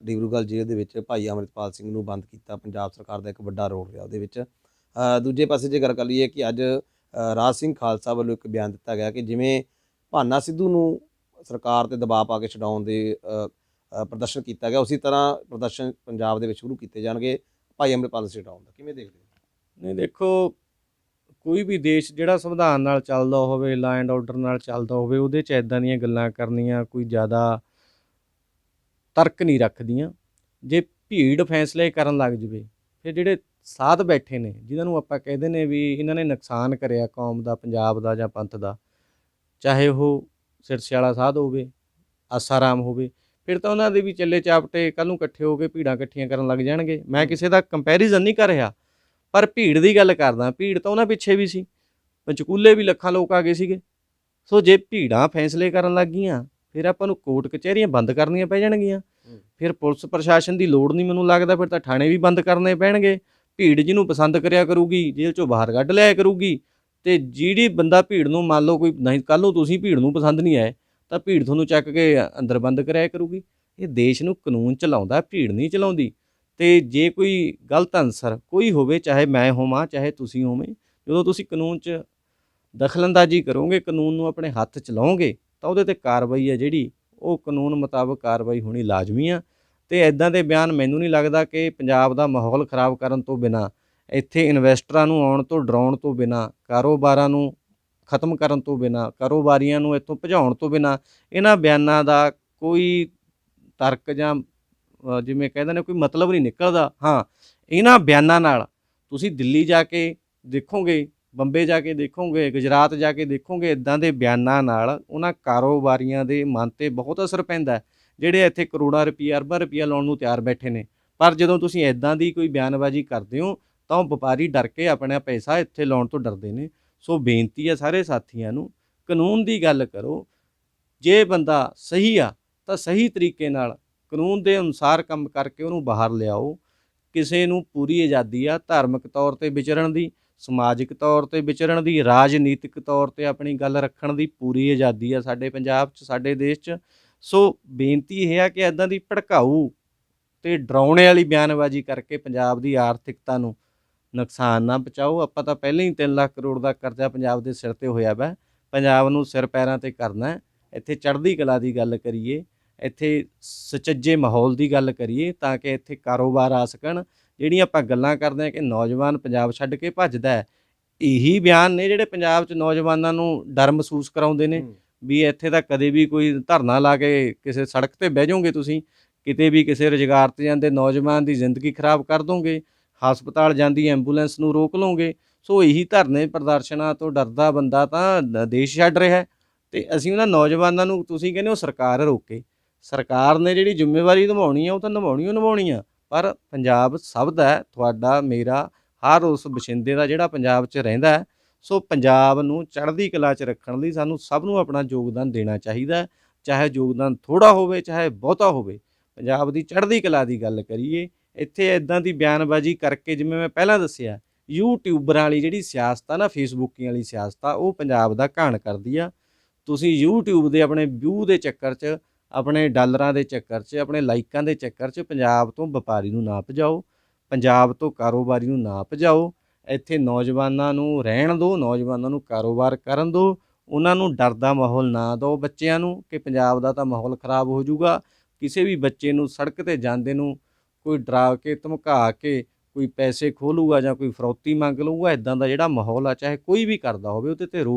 ਡਿਬਰੂਗੜ੍ਹ ਜੇਲ੍ਹ ਦੇ ਵਿੱਚ ਭਾਈ ਅਮਰਿਤਪਾਲ ਸਿੰਘ ਨੂੰ ਬੰਦ ਕੀਤਾ, ਪੰਜਾਬ ਸਰਕਾਰ ਦਾ ਇੱਕ ਵੱਡਾ ਰੋਲ ਰਿਹਾ ਉਹਦੇ ਵਿੱਚ। ਦੂਜੇ ਪਾਸੇ ਜੇ ਗੱਲ ਕਰ ਲਈਏ ਕਿ ਅੱਜ ਰਾਜ ਸਿੰਘ ਖਾਲਸਾ ਵੱਲੋਂ ਇੱਕ ਬਿਆਨ ਦਿੱਤਾ ਗਿਆ ਕਿ ਜਿਵੇਂ ਭਾਨਾ ਸਿੱਧੂ ਨੂੰ ਸਰਕਾਰ ਤੇ ਦਬਾਅ ਪਾ ਕੇ ਛਡਾਉਣ ਦੇ ਪ੍ਰਦਰਸ਼ਨ ਕੀਤਾ ਗਿਆ, ਉਸੇ ਤਰ੍ਹਾਂ ਪ੍ਰਦਰਸ਼ਨ ਪੰਜਾਬ ਦੇ ਵਿੱਚ ਸ਼ੁਰੂ ਕੀਤੇ ਜਾਣਗੇ ਭਾਈ ਅਮਰਿਤਪਾਲ ਸਿੰਘ ਛਡਾਉਣ ਦਾ। ਕਿਵੇਂ ਦੇਖਦੇ ਹੋ? ਨਹੀਂ, ਦੇਖੋ, ਕੋਈ ਵੀ ਦੇਸ਼ ਜਿਹੜਾ ਸੰਵਿਧਾਨ ਨਾਲ ਚੱਲਦਾ ਹੋਵੇ ਲਾ ਐਂਡ ਆਰਡਰ ਨਾਲ ਚੱਲਦਾ ਹੋਵੇ, ਉਹਦੇ 'ਚ ਐਦਾਂ ਦੀਆਂ ਗੱਲਾਂ ਕਰਨੀਆਂ ਕੋਈ ਜ਼ਿਆਦਾ ਤਰਕ ਨਹੀਂ ਰੱਖਦੀਆਂ। ਜੇ ਭੀੜ ਫੈਸਲੇ ਕਰਨ ਲੱਗ ਜਵੇ ਫਿਰ ਜਿਹੜੇ ਸਾਧ ਬੈਠੇ ਨੇ ਜਿਨ੍ਹਾਂ ਨੂੰ ਆਪਾਂ ਕਹਿੰਦੇ ਨੇ ਵੀ ਇਹਨਾਂ ਨੇ ਨੁਕਸਾਨ ਕਰਿਆ ਕੌਮ ਦਾ ਪੰਜਾਬ ਦਾ ਜਾਂ ਪੰਥ ਦਾ ਚਾਹੇ ਉਹ ਸਿਰਸੇ ਵਾਲਾ ਸਾਧ ਹੋਵੇ ਆਸਾਰਾਮ ਹੋਵੇ ਫਿਰ ਤਾਂ ਉਹਨਾਂ ਦੇ ਵੀ ਚੱਲੇ ਚਾਪਟੇ ਕੱਲ ਨੂੰ ਇਕੱਠੇ ਹੋ ਕੇ ਭੀੜਾਂ ਇਕੱਠੀਆਂ ਕਰਨ ਲੱਗ ਜਾਣਗੇ। ਮੈਂ ਕਿਸੇ ਦਾ ਕੰਪੈਰੀਜ਼ਨ ਨਹੀਂ ਕਰ ਰਿਹਾ ਪਰ ਭੀੜ ਦੀ ਗੱਲ ਕਰਦਾ ਭੀੜ ਤਾਂ ਉਹਨਾਂ ਪਿੱਛੇ ਵੀ ਸੀ। ਪੰਚਕੂਲੇ ਵੀ ਲੱਖਾਂ ਲੋਕ ਆ ਗਏ ਸੀਗੇ। ਸੋ ਜੇ ਭੀੜਾਂ ਫੈਸਲੇ ਕਰਨ ਲੱਗ ਗਈਆਂ ਫਿਰ ਆਪਾਂ ਨੂੰ ਕੋਰਟ ਕਚਹਿਰੀਆਂ ਬੰਦ ਕਰਨੀਆਂ ਪੈ ਜਾਣਗੀਆਂ। ਫਿਰ ਪੁਲਿਸ ਪ੍ਰਸ਼ਾਸਨ ਦੀ ਲੋੜ ਨਹੀਂ ਮੈਨੂੰ ਲੱਗਦਾ, ਫਿਰ ਤਾਂ ਥਾਣੇ ਵੀ ਬੰਦ ਕਰਨੇ ਪੈਣਗੇ। ਭੀੜ ਜਿਹਨੂੰ ਪਸੰਦ ਕਰਿਆ ਕਰੂਗੀ, ਜੇਲ੍ਹ ਚੋਂ ਬਾਹਰ ਕੱਢ ਲਿਆ ਕਰੂਗੀ। ਤੇ ਜਿਹੜੀ ਬੰਦਾ ਭੀੜ ਨੂੰ ਮੰਨ ਲਓ ਕੋਈ ਨਹੀਂ ਕੱਲ ਨੂੰ ਤੁਸੀਂ ਭੀੜ ਨੂੰ ਪਸੰਦ ਨਹੀਂ ਆਏ, ਤਾਂ ਭੀੜ ਤੁਹਾਨੂੰ ਚੱਕ ਕੇ ਅੰਦਰ ਬੰਦ ਕਰਿਆ ਕਰੂਗੀ। ਇਹ ਦੇਸ਼ ਨੂੰ ਕਾਨੂੰਨ ਚਲਾਉਂਦਾ, ਭੀੜ ਨਹੀਂ ਚਲਾਉਂਦੀ। ਤੇ ਜੇ ਕੋਈ ਗਲਤ ਅਨਸਰ ਕੋਈ ਹੋਵੇ, ਚਾਹੇ ਮੈਂ ਹੋਵਾਂ, ਚਾਹੇ ਤੁਸੀਂ ਹੋਵੇਂ, ਜਦੋਂ ਤੁਸੀਂ ਕਾਨੂੰਨ 'ਚ ਦਖਲਅੰਦਾਜ਼ੀ ਕਰੋਗੇ, ਕਾਨੂੰਨ ਨੂੰ ਆਪਣੇ ਹੱਥ 'ਚ ਲਓਗੇ ਤਾਂ ਉਹਦੇ ਤੇ ਕਾਰਵਾਈ ਹੈ ਜਿਹੜੀ ਉਹ ਕਾਨੂੰਨ ਮੁਤਾਬਕ ਕਾਰਵਾਈ ਹੋਣੀ ਲਾਜ਼ਮੀ ਆ। ਤੇ ਐਦਾਂ ਦੇ ਬਿਆਨ ਮੈਨੂੰ ਨਹੀਂ ਲੱਗਦਾ ਕਿ ਪੰਜਾਬ ਦਾ ਮਾਹੌਲ ਖਰਾਬ ਕਰਨ ਤੋਂ ਬਿਨਾ ਇੱਥੇ ਇਨਵੈਸਟਰਾਂ ਨੂੰ ਆਉਣ ਤੋਂ ਡਰਾਉਣ ਤੋਂ ਬਿਨਾ ਕਾਰੋਬਾਰਾਂ ਨੂੰ ਖਤਮ ਕਰਨ ਤੋਂ ਬਿਨਾ ਕਾਰੋਬਾਰੀਆਂ ਨੂੰ ਇੱਥੋਂ ਭਜਾਉਣ ਤੋਂ ਬਿਨਾ ਇਹਨਾਂ ਬਿਆਨਾਂ ਦਾ ਕੋਈ ਤਰਕ ਜਾਂ ਅ, ਜਿਵੇਂ ਕਹਿੰਦੇ ਨੇ ਕੋਈ ਮਤਲਬ ਨਹੀਂ ਨਿਕਲਦਾ। ਹਾਂ ਇਹਨਾਂ ਬਿਆਨਾਂ ਨਾਲ ਤੁਸੀਂ ਦਿੱਲੀ ਜਾ ਕੇ ਦੇਖੋਗੇ ਬੰਬੇ ਜਾ ਕੇ ਦੇਖੋਗੇ, ਗੁਜਰਾਤ ਜਾ ਕੇ ਦੇਖੋਗੇ ਇਦਾਂ ਦੇ ਬਿਆਨਾਂ ਨਾਲ ਉਹਨਾਂ ਕਾਰੋਬਾਰੀਆਂ ਦੇ ਮਨ ਤੇ ਬਹੁਤ ਅਸਰ ਪੈਂਦਾ ਜਿਹੜੇ ਇੱਥੇ ਕਰੋੜਾਂ ਰੁਪਈਆ, ਅਰਬਾਂ ਰੁਪਈਆ ਲਾਉਣ ਨੂੰ ਤਿਆਰ ਬੈਠੇ ਨੇ। ਪਰ ਜਦੋਂ ਤੁਸੀਂ ਇਦਾਂ ਦੀ ਕੋਈ ਬਿਆਨਬਾਜ਼ੀ ਕਰਦੇ ਹੋ, ਤਾਂ ਉਹ ਵਪਾਰੀ ਡਰ ਕੇ ਆਪਣਾ ਪੈਸਾ ਇੱਥੇ ਲਾਉਣ ਤੋਂ ਡਰਦੇ ਨੇ। ਸੋ ਬੇਨਤੀ ਹੈ ਸਾਰੇ ਸਾਥੀਆਂ ਨੂੰ, ਕਾਨੂੰਨ ਦੀ ਗੱਲ ਕਰੋ, ਜੇ ਬੰਦਾ ਸਹੀ ਆ, ਤਾਂ ਸਹੀ ਤਰੀਕੇ ਨਾਲ ਕਾਨੂੰਨ ਦੇ ਅਨੁਸਾਰ ਕੰਮ ਕਰਕੇ ਉਹਨੂੰ ਬਾਹਰ ਲਿਆਓ। ਕਿਸੇ ਨੂੰ ਪੂਰੀ ਆਜ਼ਾਦੀ ਆ ਧਾਰਮਿਕ ਤੌਰ ਤੇ ਵਿਚਰਨ ਦੀ, ਸਮਾਜਿਕ ਤੌਰ ਤੇ ਵਿਚਰਨ ਦੀ, ਰਾਜਨੀਤਿਕ ਤੌਰ ਤੇ ਆਪਣੀ ਗੱਲ ਰੱਖਣ ਦੀ ਪੂਰੀ ਆਜ਼ਾਦੀ ਆ ਸਾਡੇ ਪੰਜਾਬ 'ਚ, ਸਾਡੇ ਦੇਸ਼ 'ਚ। ਸੋ ਬੇਨਤੀ ਇਹ ਆ ਕਿ ਐਦਾਂ ਦੀ ਭੜਕਾਊ ਤੇ ਡਰਾਉਣੇ ਵਾਲੀ ਬਿਆਨਬਾਜ਼ੀ ਕਰਕੇ ਪੰਜਾਬ ਦੀ ਆਰਥਿਕਤਾ ਨੂੰ ਨੁਕਸਾਨ ਨਾ ਪਹੁੰਚਾਓ। ਆਪਾਂ ਤਾਂ ਪਹਿਲਾਂ ਹੀ 3 ਲੱਖ ਕਰੋੜ ਦਾ ਕਰਜ਼ਾ ਪੰਜਾਬ ਦੇ ਸਿਰ ਤੇ ਹੋਇਆ ਵਾ। ਪੰਜਾਬ ਨੂੰ ਸਿਰ ਪੈਰਾਂ ਤੇ ਕਰਨਾ ਇੱਥੇ ਚੜ੍ਹਦੀ ਕਲਾ ਦੀ ਗੱਲ ਕਰੀਏ ਇੱਥੇ ਸੁਚੱਜੇ ਮਾਹੌਲ ਦੀ ਗੱਲ ਕਰੀਏ ਤਾਂ ਕਿ ਇੱਥੇ ਕਾਰੋਬਾਰ ਆ ਸਕਣ। ਜਿਹੜੀਆਂ ਆਪਾਂ ਗੱਲਾਂ ਕਰਦੇ ਹਾਂ ਕਿ ਨੌਜਵਾਨ ਪੰਜਾਬ ਛੱਡ ਕੇ ਭੱਜਦਾ ਹੈ ਇਹੀ ਬਿਆਨ ਨੇ ਜਿਹੜੇ ਪੰਜਾਬ 'ਚ ਨੌਜਵਾਨਾਂ ਨੂੰ ਡਰ ਮਹਿਸੂਸ ਕਰਾਉਂਦੇ ਨੇ ਵੀ ਇੱਥੇ ਤਾਂ ਕਦੇ ਵੀ ਕੋਈ ਧਰਨਾ ਲਾ ਕੇ ਕਿਸੇ ਸੜਕ ਤੇ ਬਹਿ ਜਾਓਗੇ ਤੁਸੀਂ ਕਿਤੇ ਵੀ ਕਿਸੇ ਰੁਜ਼ਗਾਰ ਤੇ ਜਾਂਦੇ ਨੌਜਵਾਨ ਦੀ ਜ਼ਿੰਦਗੀ ਖਰਾਬ ਕਰ ਦੋਗੇ ਹਸਪਤਾਲ ਜਾਂਦੀ ਐਂਬੂਲੈਂਸ ਨੂੰ ਰੋਕ ਲਓਗੇ। ਸੋ ਇਹੀ ਧਰਨੇ ਪ੍ਰਦਰਸ਼ਨਾਂ ਤੋਂ ਡਰਦਾ ਬੰਦਾ ਤਾਂ ਦੇਸ਼ ਛੱਡ ਰਿਹਾ ਤੇ ਅਸੀਂ ਉਹਨਾਂ ਨੌਜਵਾਨਾਂ ਨੂੰ ਤੁਸੀਂ ਕਹਿੰਦੇ ਹੋ ਸਰਕਾਰ ਰੋਕੇ। ਸਰਕਾਰ ਨੇ ਜਿਹੜੀ ਜ਼ਿੰਮੇਵਾਰੀ ਨਿਭਾਉਣੀ ਆ, ਉਹ ਤਾਂ ਨਿਭਾਉਣੀ ਓ ਨਿਭਾਉਣੀ ਆ, ਪਰ ਪੰਜਾਬ ਸਭ ਦਾ ਹੈ, ਤੁਹਾਡਾ, ਮੇਰਾ, ਹਰ ਉਸ ਬਸ਼ਿੰਦੇ ਦਾ ਜਿਹੜਾ ਪੰਜਾਬ 'ਚ ਰਹਿੰਦਾ ਹੈ, ਸੋ ਪੰਜਾਬ ਨੂੰ ਚੜ੍ਹਦੀ ਕਲਾ 'ਚ ਰੱਖਣ ਲਈ ਸਾਨੂੰ ਸਭ ਨੂੰ ਆਪਣਾ ਯੋਗਦਾਨ ਦੇਣਾ ਚਾਹੀਦਾ ਹੈ, ਚਾਹੇ ਯੋਗਦਾਨ ਥੋੜਾ ਹੋਵੇ, ਚਾਹੇ ਬਹੁਤਾ ਹੋਵੇ। ਪੰਜਾਬ ਦੀ ਚੜ੍ਹਦੀ ਕਲਾ ਦੀ ਗੱਲ ਕਰੀਏ, ਇੱਥੇ ਇਦਾਂ ਦੀ ਬਿਆਨਬਾਜ਼ੀ ਕਰਕੇ ਜਿਵੇਂ ਮੈਂ ਪਹਿਲਾਂ ਦੱਸਿਆ, ਯੂਟਿਊਬਰਾਂ ਵਾਲੀ ਜਿਹੜੀ ਸਿਆਸਤ ਆ ਨਾ ਫੇਸਬੁੱਕੀਆਂ ਵਾਲੀ ਸਿਆਸਤ ਆ, ਉਹ ਪੰਜਾਬ ਦਾ ਘਾਣ ਕਰਦੀ ਆ। ਤੁਸੀਂ YouTube ਦੇ ਆਪਣੇ ਵਿਊ ਦੇ ਚੱਕਰ 'ਚ ਆਪਣੇ ਡਾਲਰਾਂ ਦੇ ਚੱਕਰ 'ਚ, ਆਪਣੇ ਲਾਈਕਾਂ ਦੇ ਚੱਕਰ 'ਚ ਪੰਜਾਬ ਤੋਂ ਵਪਾਰੀ ਨੂੰ ਨਾ ਭਜਾਓ, ਪੰਜਾਬ ਤੋਂ ਕਾਰੋਬਾਰੀ ਨੂੰ ਨਾ ਭਜਾਓ, ਇੱਥੇ ਨੌਜਵਾਨਾਂ ਨੂੰ ਰਹਿਣ ਦਿਓ, ਨੌਜਵਾਨਾਂ ਨੂੰ ਕਾਰੋਬਾਰ ਕਰਨ ਦਿਓ, ਉਹਨਾਂ ਨੂੰ ਡਰ ਦਾ ਮਾਹੌਲ ਨਾ ਦਿਓ ਬੱਚਿਆਂ ਨੂੰ ਕਿ ਪੰਜਾਬ ਦਾ ਤਾਂ ਮਾਹੌਲ ਖਰਾਬ ਹੋ ਜਾਊਗਾ। ਕਿਸੇ ਵੀ ਬੱਚੇ ਨੂੰ ਸੜਕ ਤੇ ਜਾਂਦੇ ਨੂੰ ਕੋਈ ਡਰਾ ਕੇ, ਧਮਕਾ ਕੇ ਕੋਈ ਪੈਸੇ ਖੋਲੂਗਾ ਜਾਂ ਕੋਈ ਫਰੌਤੀ ਮੰਗ ਲਊਗਾ, ਇਦਾਂ ਦਾ ਜਿਹੜਾ ਮਾਹੌਲ ਆ, ਚਾਹੇ ਕੋਈ ਵੀ ਕਰਦਾ ਹੋਵੇ, ਉਹਦੇ ਤੇ ਰੋਕ